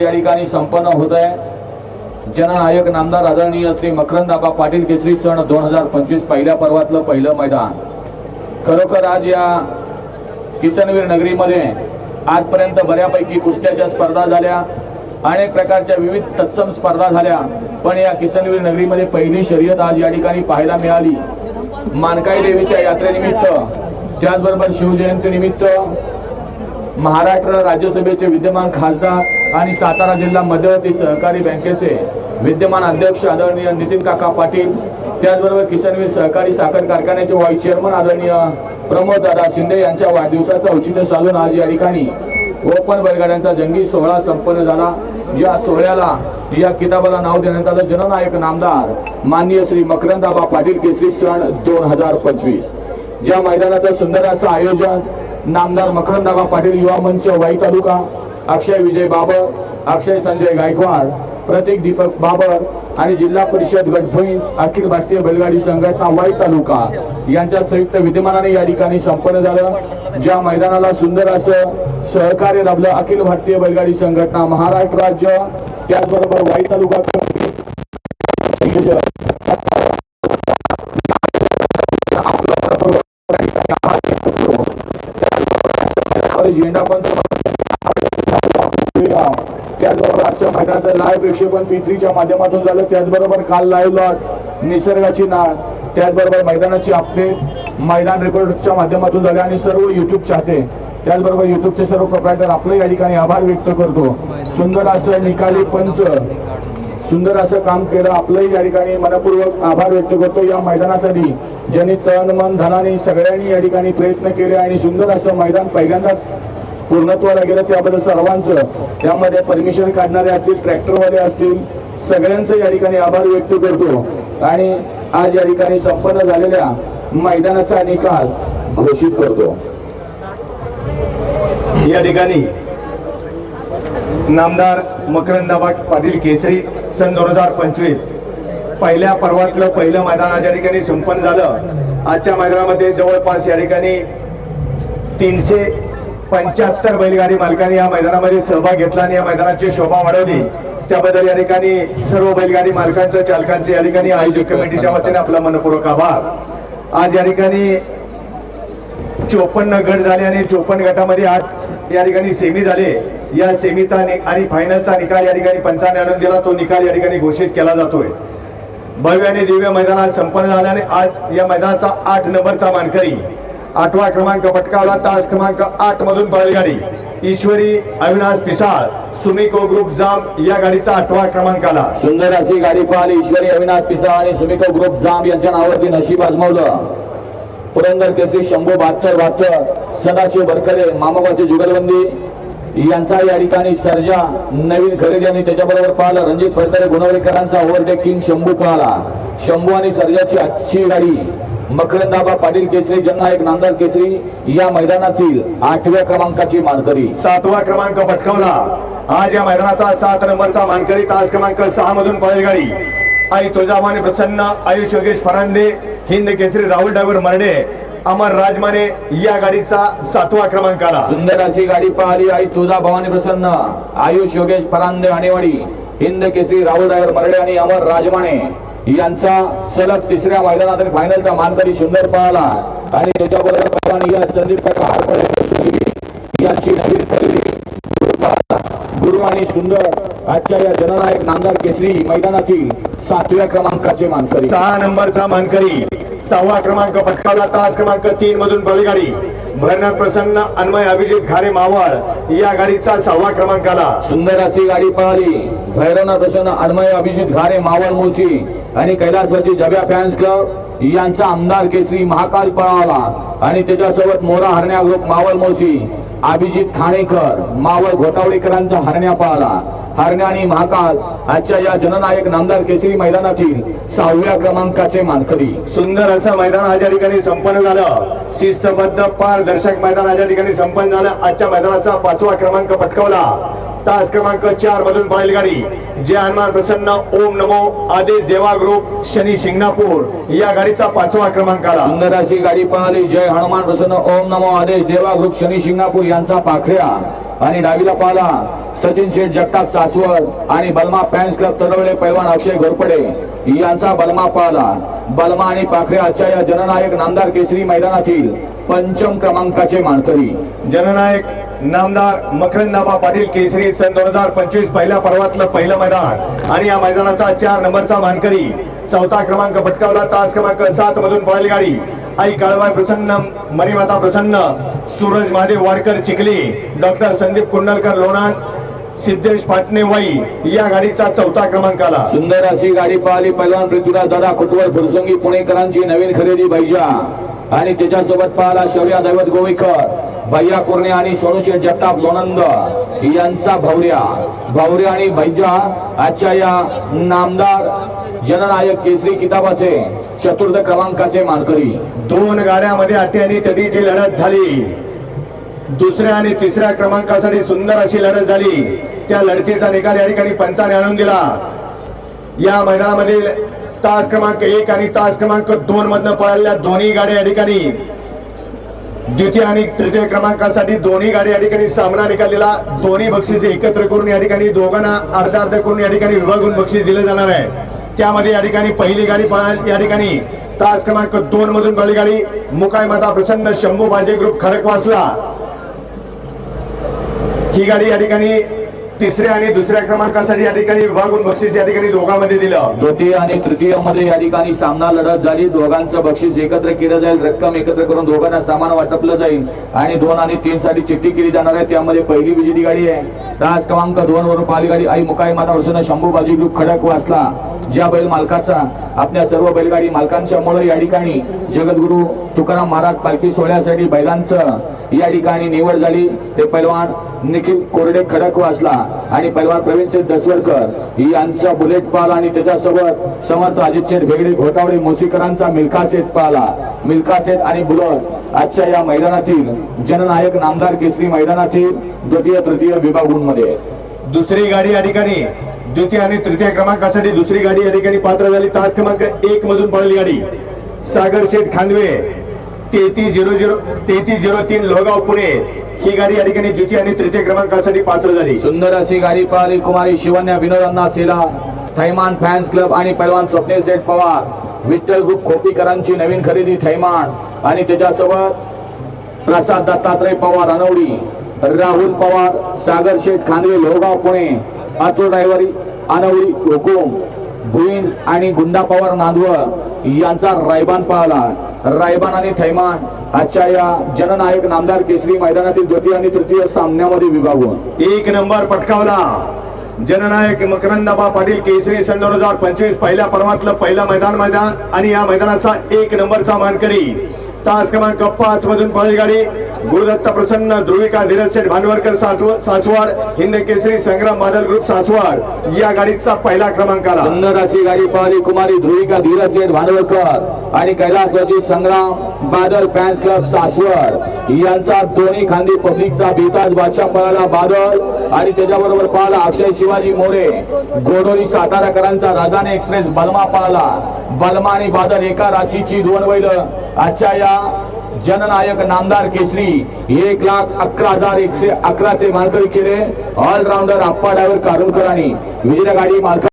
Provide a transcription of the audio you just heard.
या ठिकाणी संपन्न होत आहे. जननायक नामदार आदरणीय श्री मकरंदाबा पाटील केसरी सण दोन हजार पंचवीस पहिल्या पर्वातलं पहिलं मैदान. खरोखर आज या किसनवीर नगरीमध्ये आजपर्यंत बऱ्यापैकी कुस्त्याच्या स्पर्धा झाल्या अनेक प्रकारच्या विविध तत्सम स्पर्धा झाल्या पण या किसनवीर नगरीमध्ये पहिली शर्यत आज या ठिकाणी पाहायला मिळाली. मानकाई देवीच्या यात्रेनिमित्त त्याचबरोबर शिवजयंतीनिमित्त महाराष्ट्र राज्यसभेचे विद्यमान खासदार आणि सातारा जिल्हा मध्यवर्ती सहकारी बँकेचे विद्यमान अध्यक्ष आदरणीय नितीन काका पाटील त्याचबरोबर किसनवीर सहकारी साखर कारखान्याचे व्हाईस चेअरमन आदरणीय प्रमोद दादा शिंदे यांच्या वाढदिवसाचं औचित्य साधून आज या ठिकाणी ओपन बैलगाड्यांचा जंगी सोहळा संपन्न झाला. ज्या सोहळ्याला या किताबाला नाव देण्यात आलं. जननायक नामदार माननीय श्री मकरंदाबा पाटील केसरी सण दोन हजार पंचवीस. ज्या मैदानाचं सुंदर असं आयोजन नामदार मकरंदाबा पाटील युवा मंच वाई तालुका अक्षय विजय बाबर अक्षय संजय गायकवाड प्रतीक दीपक बाबर आणि जिल्हा परिषद गटभुईंस अखिल भारतीय बैलगाडी संघटना वाई तालुका यांच्या संयुक्त विद्यमानाने या ठिकाणी संपन्न झालं. ज्या मैदानाला सुंदर असं सहकार्य लाभलं अखिल भारतीय बैलगाडी संघटना महाराष्ट्र राज्य. त्याचबरोबर वाई तालुका झेंडा पण त्याचबरोबर आजच्या मैदानाचं लाईव्ह प्रक्षेपण पित्रीच्या माध्यमातून झालं. त्याचबरोबर काल लाईव्ह लॉट निसर्गाची नाळ त्याचबरोबर मैदानाची अपडेट मैदान रेकॉर्डच्या माध्यमातून झाले आणि सर्व युट्यूब चाहते. त्याचबरोबर युट्यूबचे सर्व प्रोप्रायटर आपलं या ठिकाणी आभार व्यक्त करतो. सुंदर असं निकाली पंच सुंदर असं काम केलं आपलंही या ठिकाणी मनपूर्वक आभार व्यक्त करतो. या मैदानासाठी ज्यांनी तन मन धनाने सगळ्यांनी या ठिकाणी प्रयत्न केले आणि सुंदर असं मैदान पहिल्यांदा पूर्णत्वाला गेलं त्याबद्दल सर्वांचं. त्यामध्ये परमिशन काढणारे असतील ट्रॅक्टरवाले असतील सगळ्यांचं या ठिकाणी आभार व्यक्त करतो. आणि आज या ठिकाणी संपन्न झालेल्या मैदानाचा निकाल घोषित करतो. या ठिकाणी नामदार मकरंदाबाद पाटील केसरी सन दोन हजार पंचवीस. पहिल्या पर्वातलं पहिलं मैदान आज या ठिकाणी संपन्न झालं. आजच्या मैदानामध्ये जवळपास या ठिकाणी तीनशे पंच्याहत्तर बैलगाडी मालकांनी या मैदानामध्ये सहभाग घेतला आणि या मैदानाची शोभा वाढवली. त्याबद्दल या ठिकाणी सर्व बैलगाडी मालकांचं चालकांचे या ठिकाणी आयोजक कमिटीच्या वतीने आपला मनपूर्वक आभार. आज या ठिकाणी चोपन्न गट झाले आणि चोपन्न गटामध्ये आज या ठिकाणी सेमी झाले. या सेमीचा नि- आणि फायनलचा निकाल या ठिकाणी पंचाने आणून दिला. तो निकाल या ठिकाणी घोषित केला जातोय. भव्य आणि दिव्य मैदानात संपन्न झाल्याने आज या मैदानाचा आठ नंबरचा मानकरी आठवा क्रमांक पटकावला. तास क्रमांक आठ मधून पळाली गाडी. ईश्वरी अविनाश पिसाळ सुमिको ग्रुप जाम या गाडीचा आठवा क्रमांक आला सुंदर अशी गाडी पाहिली ईश्वरी अविनाश पिसाळ आणि सुमिको ग्रुप जाम यांच्या नावावरती नशीब आजमावलं. पुरंदर केसरी शंभू बहात्तर बहात्तर सदाशिव बरकरे मामाबाची जुगलबंदी यांचा या ठिकाणी सर्जा नवीन खरेदी आणि त्याच्याबरोबर पाहिलं रणजित फडतरे गुणवरेकरांचा ओव्हरटेकिंग शंभू कुणाला शंभू आणि सर्जाची आजची गाडी मकरंदाबा पाटील केसरी जननायक नांदर केसरी या मैदानातील आठव्या क्रमांकाची मानकरी. सातवा क्रमांक पटकावला. आज या मैदानाचा सात नंबरचा मानकरी तास क्रमांक सहा मधून पळेल गाडी आई तुळजामाने प्रसन्न आयुष योगेश फरांदे हिंद केसरी राहुल डायव्हर मर्डे अमर राजमाने या गाडीचा सातवा क्रमांक आला सुंदर अशी गाडी पाहिली आई तुझा भवानी प्रसन्न. आयुष योगेश परांदे आणेवाडी. हिंद केसरी राहुल ड्रायव्हर मरडे आणि अमर राजमाने. यांचा सलग तिसऱ्या मैदानात आणि फायनलचा मानकरी सुंदर पळाला. आणि त्याच्याबरोबर या संदीप यांची नवीन खरेदी. गुरु आणि सुंदर आजच्या या जननायक नामदार केसरी मैदानातील सातव्या क्रमांकाचे मानकरी. सहा नंबरचा मानकरी. सहावा क्रमांक पटकावला तास क्रमांक तीन मधून बैलगाडी. गाडी प्रसन्न अन्मय अभिजित घारे मावळ या गाडीचा सहावा क्रमांक आला सुंदर अशी गाडी पळाली भैरवनाथ प्रसन्न अन्वय अभिजित घारे मावळ मुळशी आणि कैलासवाची जब्या फॅन्स क्लब. यांचा आमदार केसरी महाकाल पळाला आणि त्याच्यासोबत मोरा हरण्या ग्रुप मावळ मुळशी अभिजित खाणेकर मावळ घोटावडेकरांचा हरण्या पळाला. हरण्या आणि महाकाल आजच्या या जननायक नामदार केसरी मैदानातील सहाव्या क्रमांकाचे मानकरी. सुंदर असं मैदान आज या ठिकाणी संपन्न झालं. शिस्तबद्ध पारदर्शक मैदान आज या ठिकाणी संपन्न झालं. आजच्या मैदानाचा पाचवा क्रमांक पटकवला. तास क्रमांक चार मधून पळेल गाडी जय हनुमान प्रसन्न ओम नमो आदेश देवा ग्रुप शनी शिंगणापूर. या गाडीचा पाचवा क्रमांक आला सुंदर अशी गाडी पळाली जय हनुमान प्रसन्न ओम नमो आदेश देवा ग्रुप शनी शिंगणापूर यांचा पाखऱ्या. आणि डावीला पाहला सचिन शेठ जगताप सासवड आणि बलमा फॅन्स क्लब तरवळे पैलवान अक्षय घोरपडे यांचा बलमा पाहला. बलमा आणि पाखरे आजच्या या जननायक नामदार केसरी मैदानातील पंचम क्रमांकाचे मानकरी. जननायक नामदार मकरंदाबा पाटील केसरी सन दोन हजार पंचवीस पहिल्या पर्वातलं पहिलं मैदान. आणि या मैदानाचा चार नंबरचा मानकरी चौथा क्रमांक पटकावला. तास क्रमांक सात मधून पळाली गाडी. आई काळबाई प्रसन्न मरीमाता प्रसन्न सूरज महादेव वाडकर चिखली डॉक्टर संदीप कुंडलकर लोणार सिद्धेश पाटणे वाई या गाडीचा चौथा क्रमांक आला. सुंदर अशी गाडी पाहिली पैलवान पृथ्वीराज दादा खुटवळ फुरसंगी पुणेकरांची नवीन खरेदी बैजा. आणि त्याच्यासोबत पाहिला शौर्या दैवत गोवेकर भैया कुर्णे आणि सोनुशेठ जगताप लोणंद यांचा भौर्या भौर्या आणि भैजा आजच्या या नामदार जननायक केसरी किताबाचे चतुर्थ क्रमांकाचे मानकरी. दोन गाड्यामध्ये अट्ट्यानी तडीची लढत झाली. दुसऱ्या आणि तिसऱ्या क्रमांकासाठी सुंदर अशी लढत झाली. त्या लढतीचा निकाल या ठिकाणी पंचाने आणून दिला. या मैदानामधील तास क्रमांक एक आणि तास क्रमांक दोन मधनं पळालेल्या दोन्ही गाड्या या ठिकाणी द्वितीय आणि तृतीय क्रमांकासाठी दोन्ही गाडी या ठिकाणी सामना निकालेला दोन्ही बक्षिसे एकत्र करून या ठिकाणी दोघांना अर्ध अर्ध करून या ठिकाणी विभागून बक्षीस दिले जाणार आहे. त्यामध्ये या ठिकाणी पहिली गाडी पळाल या ठिकाणी तास क्रमांक दोन मधून पहिली गाडी मुकाय माता प्रसन्न शंभू बाजे ग्रुप खडकवासला. ही गाडी या ठिकाणी तिसऱ्या आणि दुसऱ्या क्रमांकासाठी या ठिकाणी विभागून बक्षीस या ठिकाणी दोघांमध्ये दिलं. द्वितीय आणि तृतीयमध्ये या ठिकाणी सामना लढत झाली. दोघांचं बक्षीस एकत्र केलं जाईल. रक्कम एकत्र करून दोघांना सामान वाटपलं जाईल. आणि दोन आणि तीन साठी चिठ्ठी केली जाणार आहे. त्यामध्ये पहिली विजेती गाडी आहे. तास क्रमांक दोन वरून पाहिली गाडी आई मुकाई माता वर्षानं शंभू बाजी ग्रुप खडक वाचला. ज्या बैल मालकाचा आपल्या सर्व बैलगाडी मालकांच्या मुळे या ठिकाणी जगद्गुरु तुकाराम महाराज पालखी सोहळ्यासाठी बैलांचं या ठिकाणी निवड झाली. ते पैलवान निखिल कोरडे खडक वाचला. आणि पैलवान प्रवीण सिंग दसवडकर यांचा बुलेट पाला आणि त्याच्यासोबत समर्थ अजित शेठ भेगडे घोटावडे मोसीकरांचा मिल्खा सेठ पाला मिल्खा सेठ आणि बुलट आजच्या या मैदानातील जननायक नामदार केसरी मैदानातील द्वितीय तृतीय विभागूंमध्ये. दुसरी गाडी या ठिकाणी द्वितीय आणि तृतीय क्रमांकासाठी दुसरी गाडी या ठिकाणी पात्र झाली. तास क्रमांक एक मधून पडली गाडी. सागर शेठ खांदवे तेहतीस झिरो झिरो तेहतीस झिरो तीन लोहगाव पुणे. ही गाडी या ठिकाणी द्वितीय आणि तृतीय क्रमांकासाठी पात्र झाली. सुंदर अशी गाडी पळाली कुमारी शिवन्या विनोदांना सेला थैमान फॅन्स क्लब आणि पैलवान स्वप्नील सेठ पवार. विठ्ठल ग्रुप खोपीकरांची नवीन खरेदी थैमान आणि त्याच्यासोबत प्रसाद दत्तात्रय पवार अनवडी राहुल पवार सागर शेठ खांदवे लोहगाव पुणे. अतुल ड्रायव्हरी अनवडी हुकुम. भुईंज आणि गुंडा पवार नांदवळ यांचा रायबान पाहला. रायबान आणि थैमान आजच्या या जननायक नामदार केसरी मैदानातील द्वितीय आणि तृतीय सामन्यामध्ये विभागून. एक नंबर पटकावला. जननायक मकरंदाबा पाटील केसरी सन दोन हजार पंचवीस पहिल्या पर्वातलं पहिलं मैदान मैदान आणि या मैदानाचा एक नंबरचा मानकरी. तास क्रमांक पाच मधून पळी गाडी गुरुदत्त प्रसन्न ध्रुविका धीरज शेठ भांडवरकर सासवाड हिंद केसरी संग्राम बादल ग्रुप सासवाड. या गाडीचा पहिला क्रमांक आला. सुंदर अशी गाडी पाहिली कुमारी ध्रुविका धीरज शेठ भांडवरकर आणि कैलासवाची संग्राम बादल फॅन्स क्लब सासवड. यांचा दोन्ही खांदी पब्लिकचा बेताज बादशाह पळाला बादल आणि त्याच्याबरोबर पळाला अक्षय शिवाजी मोरे. गोडोली साताराकरांचा राजधानी एक्सप्रेस बलमा पळाला. बलमा आणि बादल एका राशीची दोन बैल. आजच्या या जननायक नामदार केसरी एक लाख अकरा हजार एकशे अकराचे मालकरी केले. ऑलराऊंडर आप्पा डायव्हर कारुणकर आणि विजय गाडी मालक